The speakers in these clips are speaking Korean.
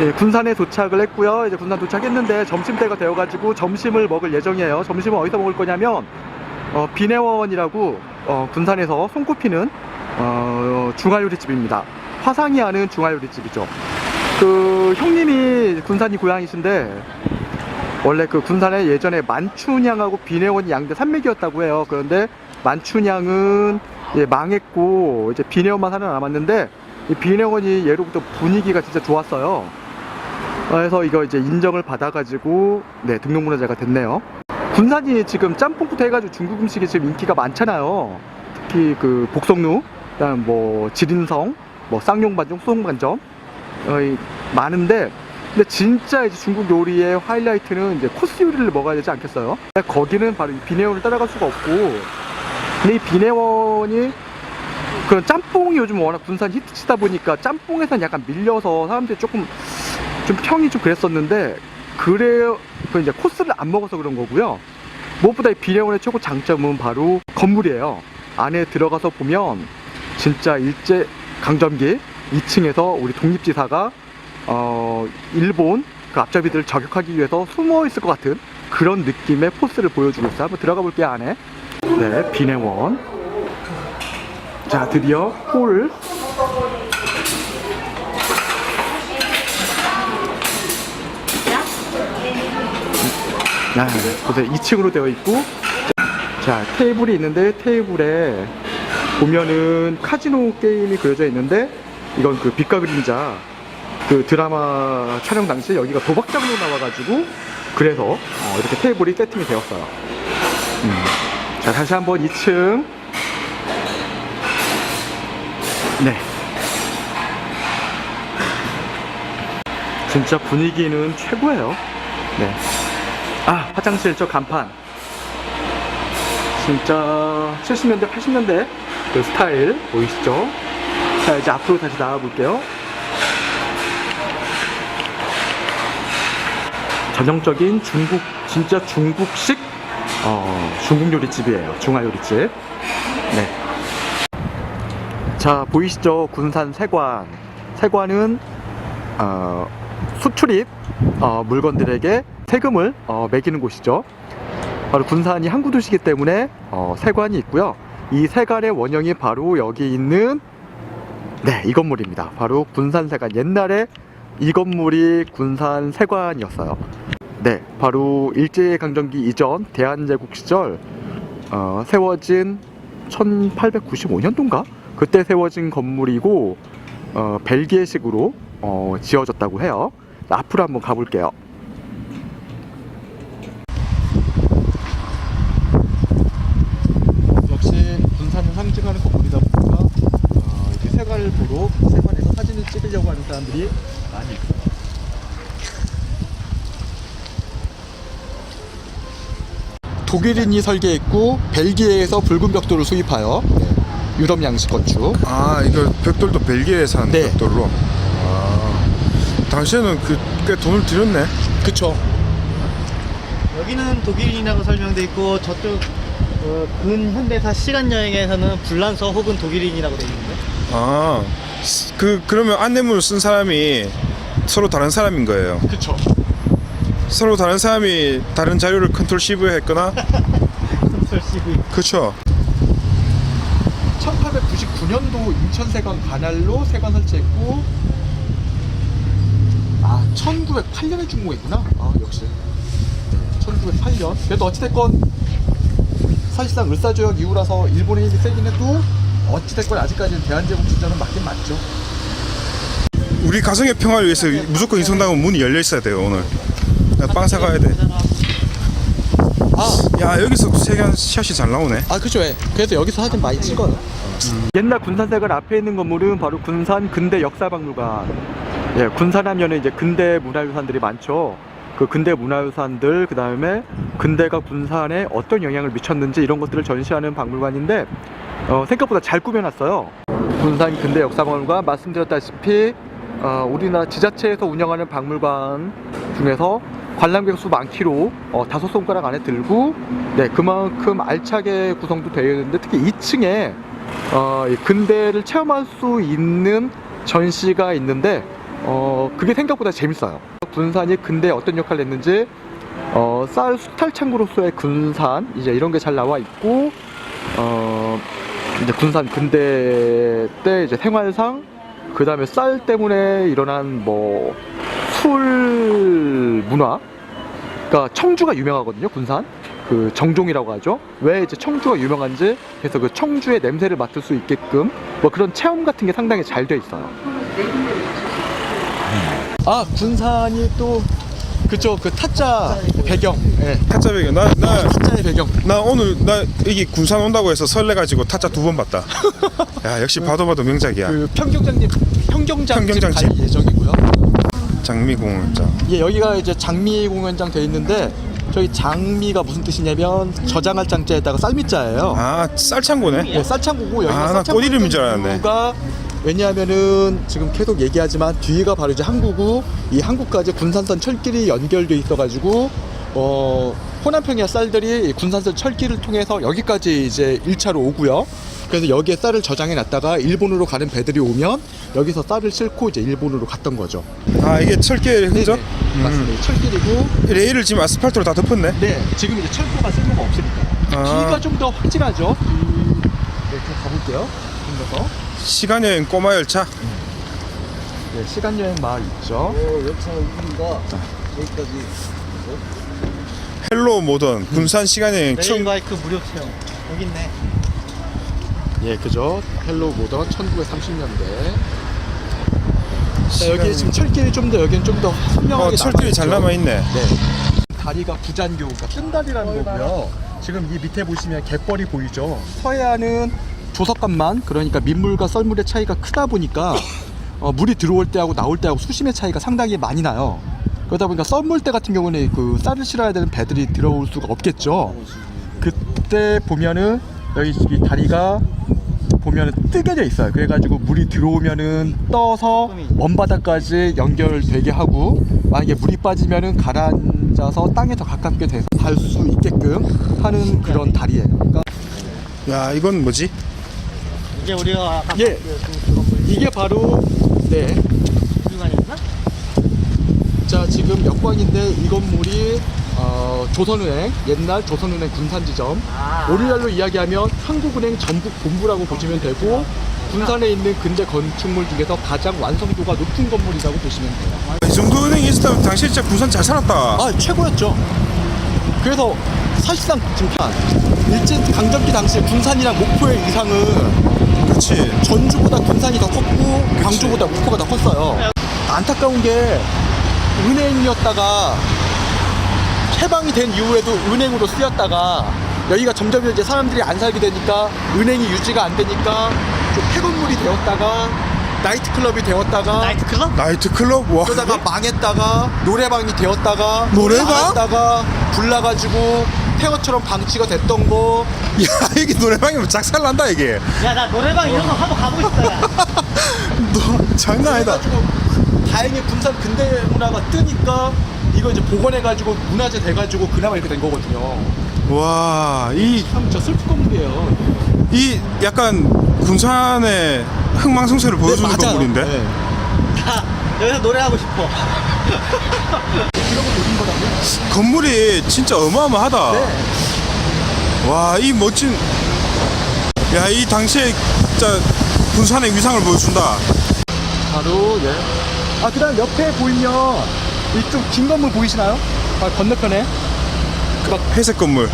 예, 군산에 도착을 했고요. 이제 군산 도착했는데 점심 때가 되어가지고 점심을 먹을 예정이에요. 점심은 어디서 먹을 거냐면 어, 비내원이라고 어, 군산에서 손꼽히는 어, 중화요리집입니다. 화상이 하는 중화요리집이죠. 그 형님이 군산이 고향이신데 원래 그 군산에 예전에 만춘향하고 비내원이 양대 산맥이었다고 해요. 그런데 만춘향은 예, 망했고 이제 비내원만 살아남았는데 이 비내원이 예로부터 분위기가 진짜 좋았어요. 그래서 이거 이제 인정을 받아가지고 네 등록문화재가 됐네요. 군산이 지금 짬뽕부터 해가지고 중국 음식이 지금 인기가 많잖아요. 특히 그 복성루, 그다음 뭐 지린성, 뭐 쌍용반점, 수송반점 어, 이 많은데 근데 진짜 이제 중국 요리의 하이라이트는 이제 코스 요리를 먹어야 되지 않겠어요? 거기는 바로 이 비내원을 따라갈 수가 없고 근데 이 비내원이 그런 짬뽕이 요즘 워낙 군산 히트치다 보니까 짬뽕에선 약간 밀려서 사람들이 조금 좀 평이 좀 그랬었는데 그래요. 그 이제 코스를 안 먹어서 그런 거고요. 무엇보다 이 비내원의 최고 장점은 바로 건물이에요. 안에 들어가서 보면 진짜 일제 강점기 2층에서 우리 독립지사가 어 일본 그 앞잡이들을 저격하기 위해서 숨어 있을 것 같은 그런 느낌의 포스를 보여주고 있어요. 한번 들어가 볼게요 안에. 네 비내원. 자 드디어 홀 아, 보세요 2층으로 되어 있고 자 테이블이 있는데 테이블에 보면은 카지노 게임이 그려져 있는데 이건 그 빛과 그림자 그 드라마 촬영 당시 여기가 도박장으로 나와가지고 그래서 어, 이렇게 테이블이 세팅이 되었어요. 음. 자 다시 한번 2층. 네. 진짜 분위기는 최고예요. 네. 아 화장실 저 간판. 진짜 70년대 80년대 그 스타일 보이시죠? 자 이제 앞으로 다시 나와 볼게요. 전형적인 중국 진짜 중국식 어, 중국 요리집이에요. 중화 요리집. 네. 자 보이시죠? 군산 세관. 세관은 어, 수출입 어, 물건들에게 세금을 어, 매기는 곳이죠. 바로 군산이 항구 도시이기 때문에 어, 세관이 있고요. 이 세관의 원형이 바로 여기 있는 네, 이 건물입니다. 바로 군산 세관. 옛날에 이 건물이 군산 세관이었어요. 네, 바로 일제 강점기 이전 대한제국 시절 어, 세워진 1895년도인가 그때 세워진 건물이고 어, 벨기에식으로 어, 지어졌다고 해요. 앞으로 한번 가볼게요. 역시 군산을 상징하는 건물이다 보니까 어, 이렇게 세관을 보러 세관에서 사진을 찍으려고 하는 사람들이 많이 있어요. 독일인이 설계했고 벨기에에서 붉은 벽돌을 수입하여 네, 유럽 양식 건축. 아 이거 벽돌도 벨기에에서 한 네. 벽돌로 아 당시에는 그 꽤 돈을 들였네 그쵸. 여기는 독일인이라고 설명돼 있고 저쪽 어, 근현대사 시간 여행에서는 불란서 혹은 독일인이라고 돼 있는데 아 그 그러면 안내문을 쓴 사람이 서로 다른 사람인 거예요 그쵸. 서로 다른 사람이 다른 자료를 컨트롤 C 했거나? 컨트롤 CV 그쵸. 1899년도 인천 세관 관할로 세관 설치했고 아 1908년에 준공했구나. 아 역시. 네, 1908년. 그래도 어찌됐건 사실상 을사조약 이후라서 일본의 힘이 세긴 해도 어찌됐건 아직까지는 대한제국 시절은 맞긴 맞죠. 우리 가정의 평화를 위해서 무조건 인성당은 문이 열려 있어야 돼요 오늘 나빵 사가야 아, 돼야 여기서 세계한 샷이 잘 나오네. 아 그죠. 예. 그래서 여기서 사진 많이 찍어요. 옛날 군산세관 앞에 있는 건물은 바로 군산 근대 역사박물관. 예, 군산하면은 이제 근대 문화유산들이 많죠. 그 근대 문화유산들 그 다음에 근대가 군산에 어떤 영향을 미쳤는지 이런 것들을 전시하는 박물관인데 어, 생각보다 잘 꾸며놨어요. 군산 근대 역사박물관 말씀드렸다시피 어, 우리나라 지자체에서 운영하는 박물관 중에서 관람객 수 많기로 어, 다섯 손가락 안에 들고 네 그만큼 알차게 구성도 되어 있는데 특히 2층에 어, 이 근대를 체험할 수 있는 전시가 있는데 어, 그게 생각보다 재밌어요. 군산이 근대에 어떤 역할을 했는지, 어, 쌀 수탈 창구로서의 군산, 이제 이런 게 잘 나와 있고, 어, 이제 군산 근대 때 이제 생활상, 그 다음에 쌀 때문에 일어난 뭐, 술 문화, 그러니까 청주가 유명하거든요, 군산. 그 정종이라고 하죠. 왜 이제 청주가 유명한지 그래서 그 청주의 냄새를 맡을 수 있게끔 뭐 그런 체험 같은 게 상당히 잘 돼 있어요. 아 군산이 또 그쪽 그 타짜 배경, 예, 타짜 배경 나 나 타짜의 배경. 나 오늘 나 여기 군산 온다고 해서 설레가지고 타짜 두 번 봤다. 야 역시 봐도 봐도 명작이야. 그 평경장님 평경장 평경장집. 갈 예정이고요. 장미 공원장. 예, 여기가 이제 장미 공연장 돼 있는데 저희 장미가 무슨 뜻이냐면 저장할 장자에다가 쌀미자예요. 아 쌀창고네. 네, 쌀창고고 여기가 아, 나꽃 이름인 줄 알았네. 가 왜냐하면은 지금 계속 얘기하지만 뒤가 바로 이제 항구고 이 항구까지 군산선 철길이 연결돼 있어가지고 어 호남평야 쌀들이 이 군산선 철길을 통해서 여기까지 이제 1차로 오고요. 그래서 여기에 쌀을 저장해 놨다가 일본으로 가는 배들이 오면 여기서 쌀을 싣고 이제 일본으로 갔던 거죠. 아 이게 철길 흔적? 네네, 맞습니다. 이 철길이고 레일을 지금 아스팔트로 다 덮었네. 네, 지금 이제 철도가 쓸모가 없으니까. 아. 뒤가 좀 더 확실하죠. 뒤, 네, 좀 가볼게요. 좀 더. 시간 여행 꼬마 열차. 네, 시간 여행 마을 있죠. 헬로 모던 군산 시간 여행 레일 청 바이크 무료 체험. 여기 있네. 예, 그죠. 헬로 모던 1930년대. 자, 여기 지금 철길이 좀 더 여기는 좀 더 선명하게 어, 철길이 잘. 남아 있네. 네. 다리가 부잔교, 그러니까 뜬다리라는 거고요. 지금 이 밑에 보시면 갯벌이 보이죠. 서해안은 조석간만 그러니까 민물과 썰물의 차이가 크다 보니까 어, 물이 들어올 때하고 나올 때하고 수심의 차이가 상당히 많이 나요. 그러다 보니까 썰물 때 같은 경우는 그 쌀을 실어야 되는 배들이 들어올 수가 없겠죠. 그때 보면은 여기 이 다리가 보면은 뜨개져 있어요. 그래가지고 물이 들어오면은 떠서 먼 바다까지 연결되게 하고 만약에 물이 빠지면은 가라앉아서 땅에 더 가깝게 돼서 갈 수 있게끔 하는 그런 다리예요. 그러니까 야 이건 뭐지? 이제 우리가 아까 예. 그, 이게 바로 네. 자 지금 역광인데 이 건물이 어, 조선은행 옛날 조선은행 군산지점 아. 오리알로 이야기하면 한국은행 전북 본부라고 보시면 되고 군산에 있는 근대 건축물 중에서 가장 완성도가 높은 건물이라고 보시면 돼요. 이 정도 은행이 있었다면 당시 진짜 군산 잘 살았다. 아 최고였죠. 그래서 사실상 지금 일제 강점기 당시에 군산이랑 목포의 이상은 그렇지. 전주보다 군산이 더 컸고 광주보다 목포가 더 컸어요. 안타까운 게 은행이었다가 해방이 된 이후에도 은행으로 쓰였다가 여기가 점점 이제 사람들이 안 살게 되니까 은행이 유지가 안 되니까 좀 폐건물이 되었다가 나이트클럽이 되었다가 나이트클럽? 나이트클럽 와. 그러다가 망했다가 노래방이 되었다가 노래방? 망했다가 불나가지고 폐허처럼 방치가 됐던 거 야 이게 노래방이면 작살 난다 이게. 야, 나 노래방 이런 거 한번 가보고 싶다. 야. 너 장난 아니다. 그래가지고 다행히 군산 근대 문화가 뜨니까 이거 이제 복원해가지고 문화재 돼가지고 그나마 이렇게 된 거거든요. 와, 이, 참 진짜 슬픈 건물이에요. 이 약간 군산의 흥망성쇠를 보여주는 네, 맞아요. 건물인데? 네. 나 여기서 노래하고 싶어. 이런 거 보신 거라고요? 건물이 진짜 어마어마하다. 네. 와, 이 멋진. 야, 이 당시에 진짜 군산의 위상을 보여준다. 바로 예. 아 그다음 옆에 보이면 이쪽 긴 건물 보이시나요? 아, 건너편에 회색 건물.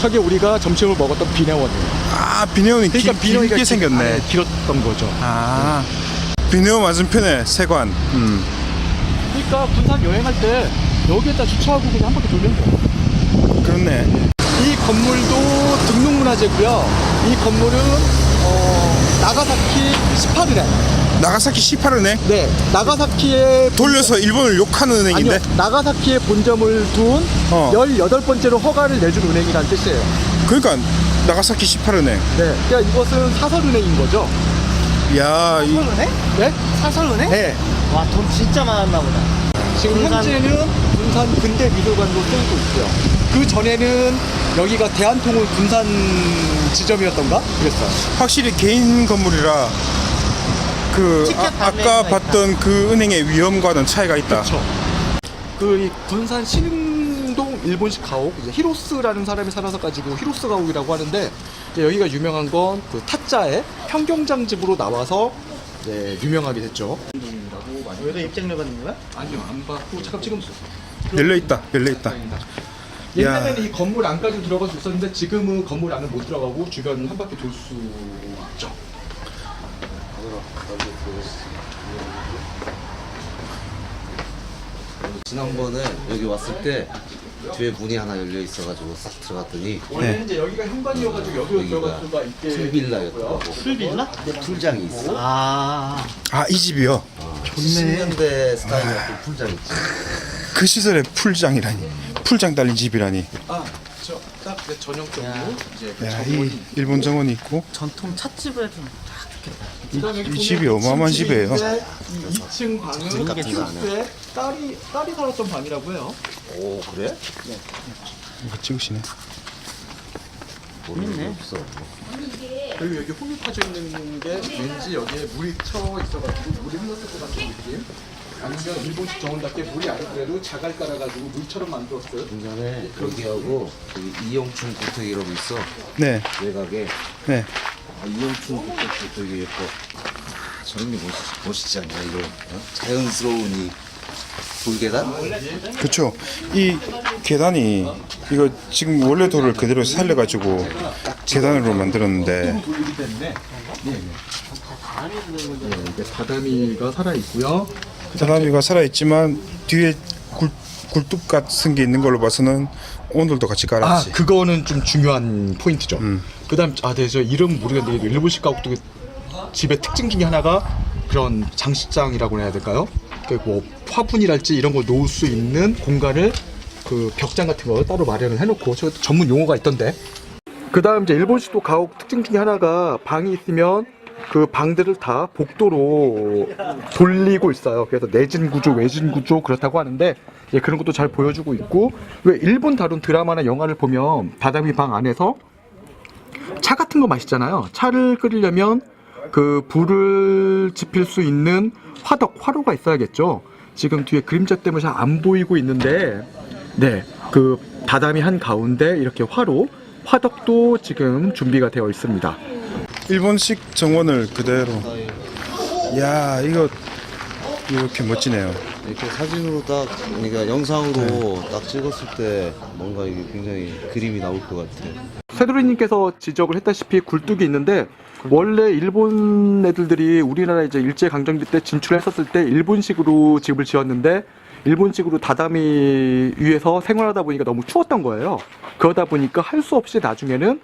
저게 우리가 점심을 먹었던 비내원이에요. 아, 비네온이 그러니까 길, 비내원이가 길게 길- 생겼네. 아, 길었던 거죠. 아. 비네온 맞은편에 세관. 음. 그러니까 군산 여행할 때 여기에다 주차하고 그냥 한 바퀴 돌면 돼요. 그렇네. 이 건물도 등록문화재고요. 이 건물은 어, 나가사키 18은행. 나가사키 18은행? 네, 나가사키의 돌려서 일본을 욕하는 은행인데? 아니요, 나가사키에 본점을 둔 어. 18번째로 허가를 내준 은행이라는 뜻이에요. 그러니까 나가사키 18은행. 네, 그러니까 이것은 사설은행인 거죠. 야, 이 사설은행? 네? 사설은행? 네. 와, 돈 진짜 많았나 보다. 지금 군산- 현재는 군산 근대 미술관으로 쓰이고 있고요. 그 전에는 여기가 대한통운 군산 지점이었던가? 그랬어요. 확실히 개인 건물이라 그 티켓 아, 판매가 아까 봤던 그 은행의 위험과는 차이가 있다. 그렇죠. 그이 군산 신흥동 일본식 가옥 이제 히로스라는 사람이 살아서 가지고 히로스 가옥이라고 하는데 이제 여기가 유명한 건 그 타짜의 평경장 집으로 나와서 이제 유명하게 됐죠. 여기도 입장료 받는 거야? 아니요 안 받고 잠깐 지금 열려 있다. 열려 있다. 옛날에는 이 건물 안까지 들어갈 수 있었는데 지금은 건물 안을 못 들어가고 주변 한 바퀴 돌 수 있죠. 지난번에 여기 왔을 때 뒤에 문이 하나 열려 있어가지고 싹 들어갔더니 원래 이제 여기가 현관이어가지고 여기로 들어갈 수가 있게 풀빌라였더라고. 술빌라? 풀장이 있어. 아 아, 이 집이요. 70년대 스타일의 또 풀장 있지. 그 시절에 풀장이라니. 풀장 달린 집이라니. 아저 딱 전형적으로 이제 그 야, 정원이 이 일본 정원이 있고 전통 찻집을 좀 그다음에 이 집이 어마어마한 집이에요. 2층 방은 같은 거 히로스의 딸이 딸이 살았던 방이라고 해요. 오 그래? 이거 찍으시네. 모르는 게 없어. 그리고 여기 홈이 파져 있는 게 왠지 여기에 물이 쳐 있어가지고 물이 흘렀을 것 같은 느낌. 아니면 일본식 정원답게 물이 아니더라도 자갈 깔아가지고 물처럼 만들었어요. 중간에 여기하고 여기 이영춘 고택이라고 있어. 네. 외곽에 네. 아, 이영춘 고택도 되게 예뻐. 아, 저런 게 멋있, 멋있지 않냐 이런 어? 자연스러운 이 돌계단? 그렇죠. 이 계단이 이거 지금 원래 돌을 그대로 살려가지고 계단으로 만들었는데 돌이기 때문에 네, 이게 다다미가 살아 있고요. 다다미가 살아있지만 뒤에 굴, 굴뚝 같은 게 있는 걸로 봐서는 오늘도 같이 아 깔았지. 그거는 좀 중요한 포인트죠. 음. 그다음 아, 네, 저 이름 모르겠는데 일본식 가옥도 그 집의 특징 중에 하나가 그런 장식장이라고 해야 될까요? 그뭐 화분이랄지 이런 거 놓을 수 있는 공간을 그 벽장 같은 거 따로 마련을 해놓고 저 전문 용어가 있던데. 그 다음 이제 일본식도 가옥 특징 중에 하나가 방이 있으면 그 방들을 다 복도로 돌리고 있어요. 그래서 내진 구조, 외진 구조 그렇다고 하는데 예, 그런 것도 잘 보여주고 있고 왜 일본 다룬 드라마나 영화를 보면 다다미 방 안에서 차 같은 거 마시잖아요. 차를 끓이려면 그 불을 지필 수 있는 화덕, 화로가 있어야겠죠. 지금 뒤에 그림자 때문에 잘 안 보이고 있는데, 네, 그 다다미 한 가운데 이렇게 화로, 화덕도 지금 준비가 되어 있습니다. 일본식 정원을 그대로. 야 이거 이렇게 멋지네요. 이렇게 사진으로 딱 그러니까 영상으로 딱 찍었을 때 뭔가 이게 굉장히 그림이 나올 것 같아. 세도리님께서 지적을 했다시피 굴뚝이 있는데 원래 일본 애들들이 우리나라 이제 일제 강점기 때 진출했었을 때 일본식으로 집을 지었는데 일본식으로 다다미 위에서 생활하다 보니까 너무 추웠던 거예요. 그러다 보니까 할 수 없이 나중에는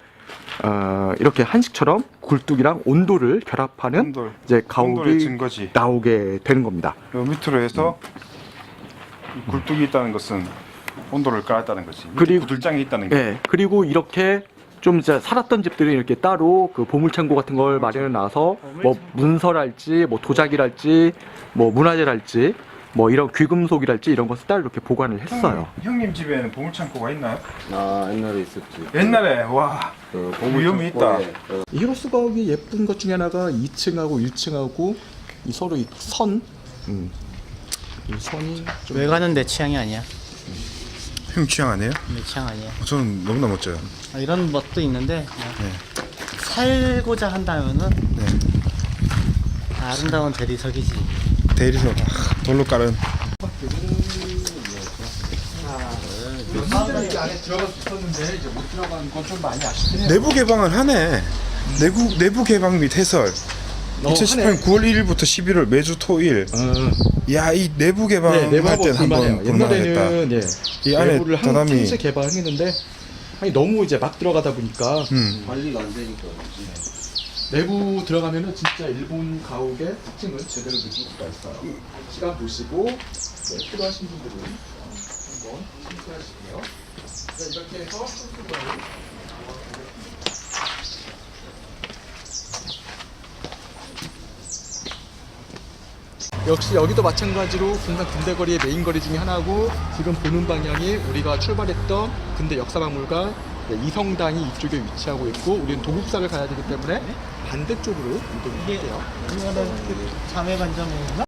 어, 이렇게 한식처럼 굴뚝이랑 온도를 결합하는 온돌. 이제 가옥이 증거지. 나오게 되는 겁니다. 요 밑으로 해서 이 굴뚝이 있다는 것은 온도를 깔았다는 거지. 그리고- 구들장이 있다는 게. 예. 그리고 이렇게 좀 이제 살았던 집들이 이렇게 따로 그 보물창고 같은 걸 마련해 놔서 뭐 문서랄지 뭐 도자기랄지 뭐 문화재랄지 뭐 이런 귀금속이랄지 이런 것을 따로 이렇게 보관을 했어요. 형님 집에는 보물 창고가 있나요? 아 옛날에 있었지. 옛날에 와그 위험이 있다. 보물창고에, 어, 이 히로스 가옥이 예쁜 것 중에 하나가 2층하고 1층하고 이 서로 이 선, 음. 이 선이 좀 외관은 내 취향이 아니야. 형 취향 아니에요? 내 취향 아니야. 저는 너무나 멋져요. 아, 이런 멋도 있는데 뭐 살고자 한다면은 아름다운 대리석이지. 대리석 아, 돌로 깔은 안에 이제 못 들어간 건 좀 많이. 내부 개방을 하네. 내부 내부 개방 및 해설. 어, 2018년 9월 1일부터 11월 매주 토일. 어. 야이 내부 개방 네, 할 한번. 옛날에는 예, 이 안에 내부를 한 다다미- 틈새 개발했는데 아니 너무 이제 막 들어가다 보니까 음. 관리가 안 되니까. 내부 들어가면은 진짜 일본 가옥의 특징을 제대로 느낄 수가 있어요. 시간 보시고 네, 필요하신 분들은 한번 참고하시고요. 네, 이렇게 해서 손수건을 역시 여기도 마찬가지로 군산 군대거리의 메인 거리 중에 하나고 지금 보는 방향이 우리가 출발했던 군대 역사박물관 네, 이성당이 이쪽에 위치하고 있고 우리는 도국사를 가야 되기 때문에 반대쪽으로 이게 이동할게요. 이거는 그 자매 반점이나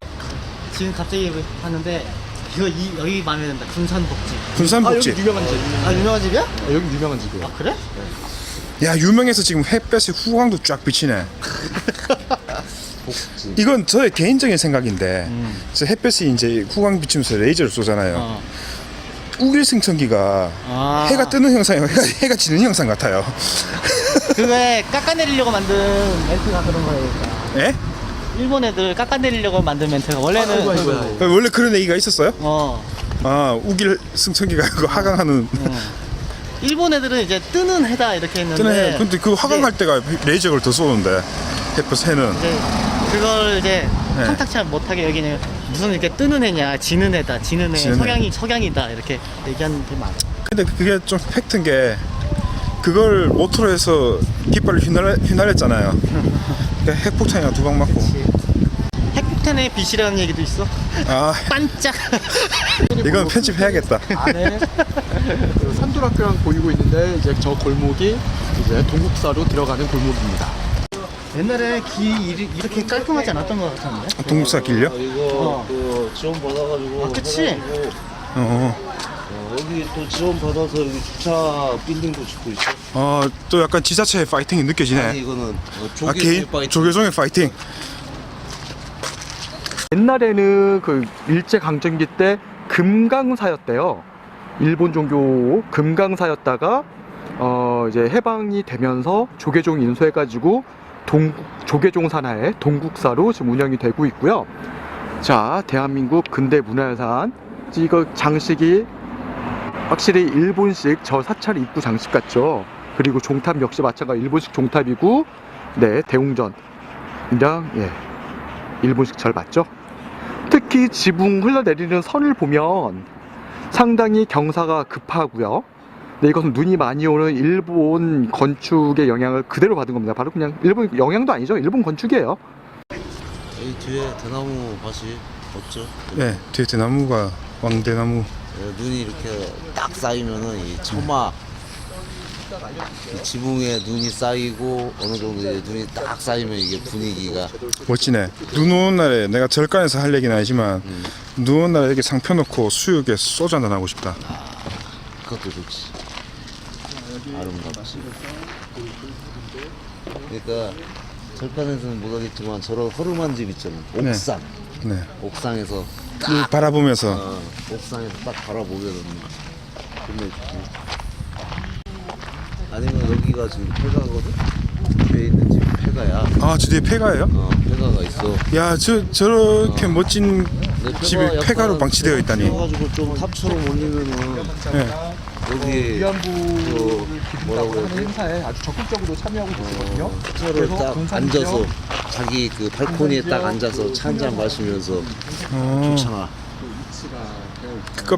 지금 갑자기 하는데 이거 이 여기 마음에 든다. 군산복지. 아 군산복지. 여기 유명한 집. 아 유명한 집이야? 아, 여기 유명한 집이에요. 아 그래? 야 유명해서 지금 햇볕에 후광도 쫙 비치네. 복지. 이건 저의 개인적인 생각인데, 저 햇볕이 이제 후광 비치면서 레이저를 쏘잖아요. 어. 우길 승천기가 아. 해가 뜨는 형상이 해가, 해가 지는 형상 같아요. 그거에 깎아내리려고 만든 멘트가 그런 거예요. 예? 일본 애들 깎아내리려고 만든 멘트가 원래는 아이고, 아이고, 아이고. 원래 그런 얘기가 있었어요? 어. 아 우길 승천기가 그 하강하는 일본 애들은 이제 뜨는 해다 이렇게 했는데 뜨네. 근데 그 하강할 때가 레이저를 더 쏘는데 해는 이제 그걸 이제 네. 탐탁치 못하게 여기는 무슨 이렇게 뜨는 해냐 지는 해다 지는 해 지는 해. 석양이 석양이다 이렇게 얘기하는 게 많아. 근데 그게 좀 팩트인 게 그걸 모터로 해서 깃발을 휘날, 휘날렸잖아요. 그러니까 핵폭탄이랑 두 방 맞고. 핵폭탄의 빛이라는 얘기도 있어. 아 반짝. 이건 편집해야겠다. 안에 그 산돌학교랑 보이고 있는데 이제 저 골목이 이제 동국사로 들어가는 골목입니다. 옛날에 길 이리- 이렇게 깔끔하지 않았던 것 같았는데. 동국사 길요? 어, 이거 어. 그 지원 받아가지고. 아, 그치? 해가지고, 어. 어, 여기 또 지원 받아서 여기 주차 빌딩도 짓고 있어. 어, 또 약간 지자체의 파이팅이 아니 느껴지네. 이거는 어, 아, 조개 개인 파이팅. 조계종의 파이팅. 옛날에는 그 일제 강점기 때 금강사였대요. 일본 종교 금강사였다가 어 이제 해방이 되면서 조계종 인수해가지고 동 조계종 산하의 동국사로 지금 운영이 되고 있고요. 자, 대한민국 근대 문화유산 이거 장식이 확실히 일본식 저 사찰 입구 장식 같죠. 그리고 종탑 역시 마찬가지 일본식 종탑이고, 네 대웅전이랑 예 일본식 절 맞죠? 특히 지붕 흘러내리는 선을 보면 상당히 경사가 급하고요. 네, 이것은 눈이 많이 오는 일본 건축의 영향을 그대로 받은 겁니다. 바로 그냥 일본 영향도 아니죠. 일본 건축이에요. 여기 뒤에 대나무 밭이 없죠. 네, 뒤에 대나무가 왕대나무. 예, 눈이 이렇게 딱 쌓이면은 이 처마 이 지붕에 눈이 쌓이고 어느 정도 이제 눈이 딱 쌓이면 이게 분위기가 멋지네. 눈 오는 날에 내가 절간에서 할 얘기는 아니지만 눈 오는 날에 이렇게 상 펴놓고 수육에 소주 한잔 하고 싶다. 그것도 좋지. 아름답지. 그러니까 절간에서는 못하겠지만 저런 허름한 집 있잖아. 네. 옥상. 네. 옥상에서 이 바라보면서 어, 옥상에서 딱 바라보면은 근데 아니면 여기가 지금 폐가거든? 뒤에 있는 집 폐가야. 아, 저 뒤에 폐가예요? 어, 폐가가 있어. 야, 저 저렇게 멋진 근데 집이 폐가로 방치되어 있다니. 지어가지고 좀 탑처럼 올리면은 네. 여기 위안부를 뭐라고 기린다고 하는 해야지? 행사에 아주 적극적으로 참여하고 계시거든요. 차를 그래서 딱 군산 앉아서 지역 자기 그 발코니에 딱 앉아서 차 한잔 마시면서 어, 좋잖아. 그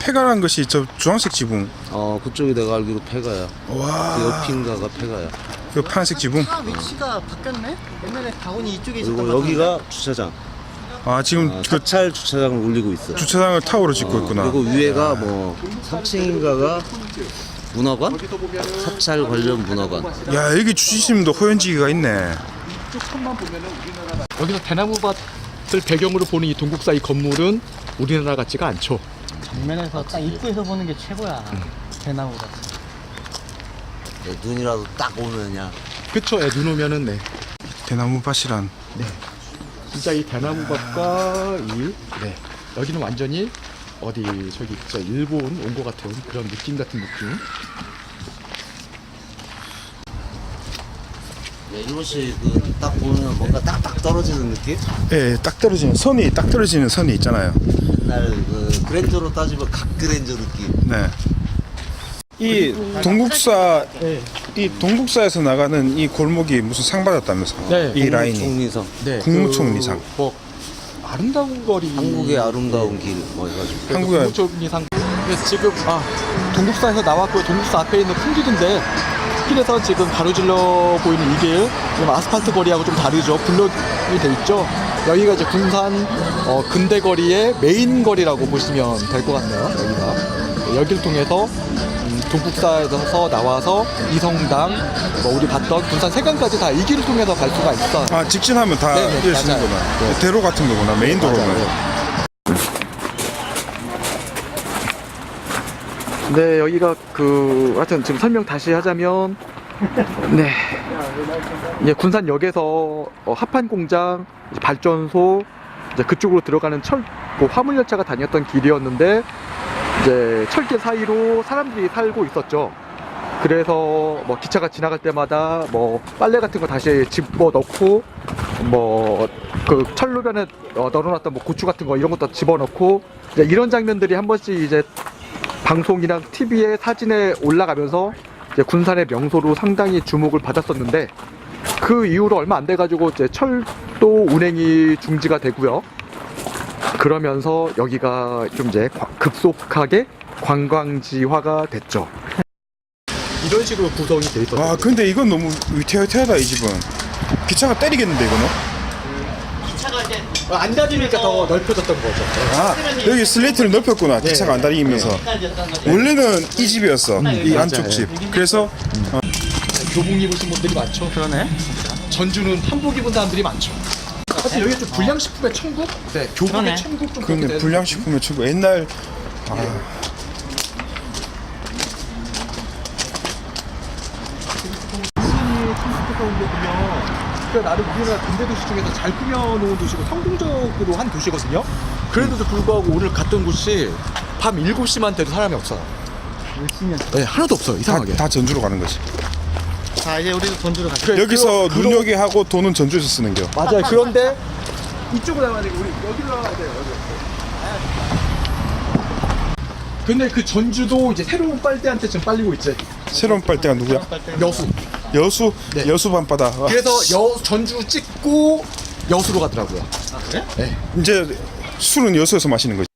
폐가란 것이 저 주황색 지붕. 어 그쪽이 내가 알기로 폐가야. 와, 그 옆인가가 폐가야. 그 파란색 지붕. 차 위치가 바뀌었네. 옛날에 다운이 이쪽에 있었던 그리고 것 여기가 주차장. 아, 지금 어, 그 사찰 주차장을 올리고 있어. 주차장을 타워로 짓고 있구나. 그리고 위에가 뭐 3층인가가 문화관? 사찰 관련 문화관. 야, 여기 주시심도 호연지기가 있네. 여기서 대나무밭을 배경으로 보는 이 동국사 이 건물은 우리나라 같지가 않죠. 정면에서 딱 입구에서 보는 게 최고야. 대나무 같은. 네, 눈이라도 딱 오면야. 그쵸? 예, 눈 오면은 네. 대나무 밭이란. 진짜 이 대나무밭과 이 네. 여기는 완전히 어디 저기 진짜 일본 온 것 같은 그런 느낌 같은 느낌. 네, 이것이 그딱 보면 뭔가 딱딱 떨어지는 느낌? 예, 딱 떨어지는 선이 딱 떨어지는 선이 있잖아요. 옛날 그 그랜저로 따지면 각 그랜저 느낌. 네. 이 동국사 이 동국사에서 나가는 이 골목이 무슨 상 받았다면서? 네. 이 라인이 총리성. 네. 국무총리상. 그, 뭐 아름다운 거리. 한국의 아름다운 길 뭐 해가지고. 한국의 국무총리상. 네, 지금 아 동국사에서 나왔고요. 동국사 앞에 있는 큰 길인데 길에서 지금 가로질러 보이는 이 길, 지금 아스팔트 거리하고 좀 다르죠. 블록이 돼 있죠. 여기가 이제 군산 어, 근대 거리의 메인 거리라고 보시면 될 것 같네요. 여기가 여기를 통해서 음, 동국사에서 나와서 이성당, 뭐 우리 봤던 군산 세강까지 다 이 길을 통해서 갈 수가 있어. 아 직진하면 다 네네, 이길 수 맞아요. 있는구나. 네. 대로 같은 거구나. 메인 도로는. 네, 여기가 그 하여튼 지금 설명 다시 하자면 네. 예, 군산역에서 어, 합판 공장, 이제 발전소 이제 그쪽으로 들어가는 철, 그 화물 열차가 다녔던 길이었는데 이제 철길 사이로 사람들이 살고 있었죠. 그래서 뭐 기차가 지나갈 때마다 뭐 빨래 같은 거 다시 집어 넣고 뭐 그 철로변에 어, 널어놨던 뭐 고추 같은 거 이런 것도 집어 넣고 이런 장면들이 한 번씩 이제 방송이랑 TV에 사진에 올라가면서 이제 군산의 명소로 상당히 주목을 받았었는데 그 이후로 얼마 안 돼가지고 이제 철도 운행이 중지가 되고요. 그러면서 여기가 좀 이제 과- 급속하게 관광지화가 됐죠. 이런 식으로 구성이 돼 있었어요. 아 근데 이건 너무 위태위태하다 이 집은. 기차가 때리겠는데 이거는? 기차가 이제 안 다니니까 더 넓혀졌던 거죠. 아 여기 슬레이트를 넓혔구나. 네. 기차가 안 다니면서. 끝까지였던 거죠. 원래는 이 집이었어. 이 안쪽 집. 그래서 교복 입으신 분들이 많죠. 그러네. 전주는 한복 입은 사람들이 많죠. 사실 여기 좀 불량식품의 천국? 네, 교복의 그러네. 천국 좀 근데 불량식품의 친구 옛날 아, 시즌이 콘스트가운데 보면 그러니까 나름 우리나라 근대 도시 중에서 잘 꾸며놓은 도시고 성공적으로 한 도시거든요. 그런데도 불구하고 오늘 갔던 곳이 밤 7시만 돼도 사람이 없어요. 네, 하나도 없어요. 다, 이상하게. 다 전주로 가는 거지. 자 이제 우리도 전주로 가자. 그래, 여기서 눈여기 하고 돈은 전주에서 쓰는 겨. 맞아요. 그런데 이쪽으로 나와야 되고 우리 여기로 나와야 돼요. 여기. 근데 그 전주도 이제 새로운 빨대한테 지금 빨리고 있지. 새로운 빨대가 누구야? 여수. 여수 네. 여수 밤바다. 와, 그래서 여 전주 찍고 여수로 가더라고요. 아 그래? 이제 술은 여수에서 마시는 거지.